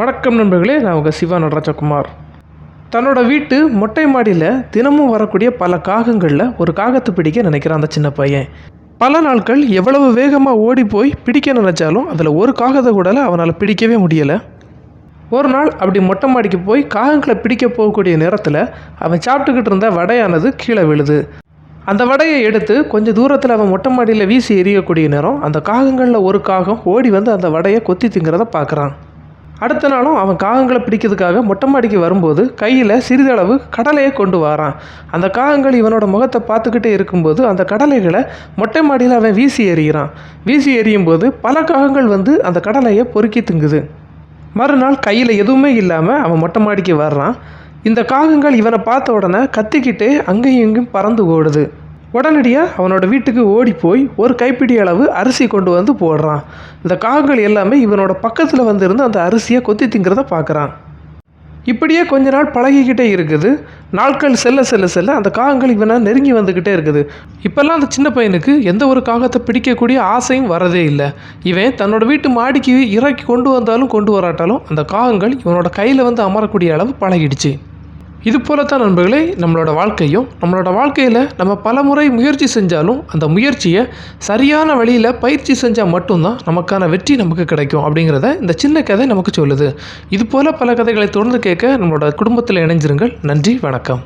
வணக்கம் நண்பர்களே நான் உங்கள் சிவா நடராஜகுமார். தன்னோட வீட்டு மொட்டை மாடியில் தினமும் வரக்கூடிய பல காகங்களில் ஒரு காகத்தை பிடிக்க நினைக்கிறான் அந்த சின்ன பையன். பல நாட்கள் எவ்வளவு வேகமாக ஓடி போய் பிடிக்க நினச்சாலும் அதில் ஒரு காகத்தை கூட அவனால் பிடிக்கவே முடியலை. ஒரு நாள் அப்படி மொட்டை மாடிக்கு போய் காகங்களை பிடிக்க போகக்கூடிய நேரத்தில் அவன் சாப்பிட்டுக்கிட்டு இருந்த வடையானது கீழே விழுது. அந்த வடையை எடுத்து கொஞ்சம் தூரத்தில் அவன் மொட்டை மாடியில் வீசி எறியக்கூடிய நேரம் அந்த காகங்களில் ஒரு காகம் ஓடி வந்து அந்த வடையை கொத்தி திங்கிறத பார்க்குறான். அடுத்த நாளும் அவன் காகங்களை பிடிக்கிறதுக்காக மொட்டை மாடிக்கு வரும்போது கையில் சிறிதளவு கடலையை கொண்டு வரான். அந்த காகங்கள் இவனோட முகத்தை பார்த்துக்கிட்டே இருக்கும்போது அந்த கடலைகளை மொட்டை மாடியில் அவன் வீசி எறிகிறான். வீசி எறியும் போது பல காகங்கள் வந்து அந்த கடலையை பொறுக்கி திங்குது. மறுநாள் கையில் எதுவுமே இல்லாமல் அவன் மொட்டை மாடிக்கு வர்றான். இந்த காகங்கள் இவனை பார்த்த உடனே கத்திக்கிட்டே அங்கேயும் இங்கேயும் பறந்து ஓடுது. உடனடியாக அவனோட வீட்டுக்கு ஓடி போய் ஒரு கைப்பிடி அளவு அரிசி கொண்டு வந்து போடுறான். இந்த காகங்கள் எல்லாமே இவனோட பக்கத்தில் வந்திருந்து அந்த அரிசியை கொத்தி திங்கிறத பார்க்குறான் இப்படியே கொஞ்ச நாள் பழகிக்கிட்டே இருக்குது. நாட்கள் செல்ல செல்ல செல்ல அந்த காகங்கள் இவனை நெருங்கி வந்துக்கிட்டே இருக்குது. இப்போல்லாம் அந்த சின்ன பையனுக்கு எந்த ஒரு காகத்தை பிடிக்கக்கூடிய ஆசையும் வரதே இல்லை. இவன் தன்னோட வீட்டு மாடிக்கு இறக்கி கொண்டு வந்தாலும் கொண்டு வராட்டாலும் அந்த காகங்கள் இவனோட கையில் வந்து அமரக்கூடிய அளவு பழகிடுச்சு. இது போலத்தான் நண்பர்களே நம்மளோட வாழ்க்கையும் நம்மளோட வாழ்க்கையில் நம்ம பல முறை முயற்சி செஞ்சாலும் அந்த முயற்சியை சரியான வழியில் பயிற்சி செஞ்சால் மட்டும்தான் நமக்கான வெற்றி நமக்கு கிடைக்கும் அப்படிங்கிறத இந்த சின்ன கதை நமக்கு சொல்லுது. இது போல் பல கதைகளை தொடர்ந்து கேட்க நம்மளோட குடும்பத்தில் இணைஞ்சிருங்கள் நன்றி வணக்கம்.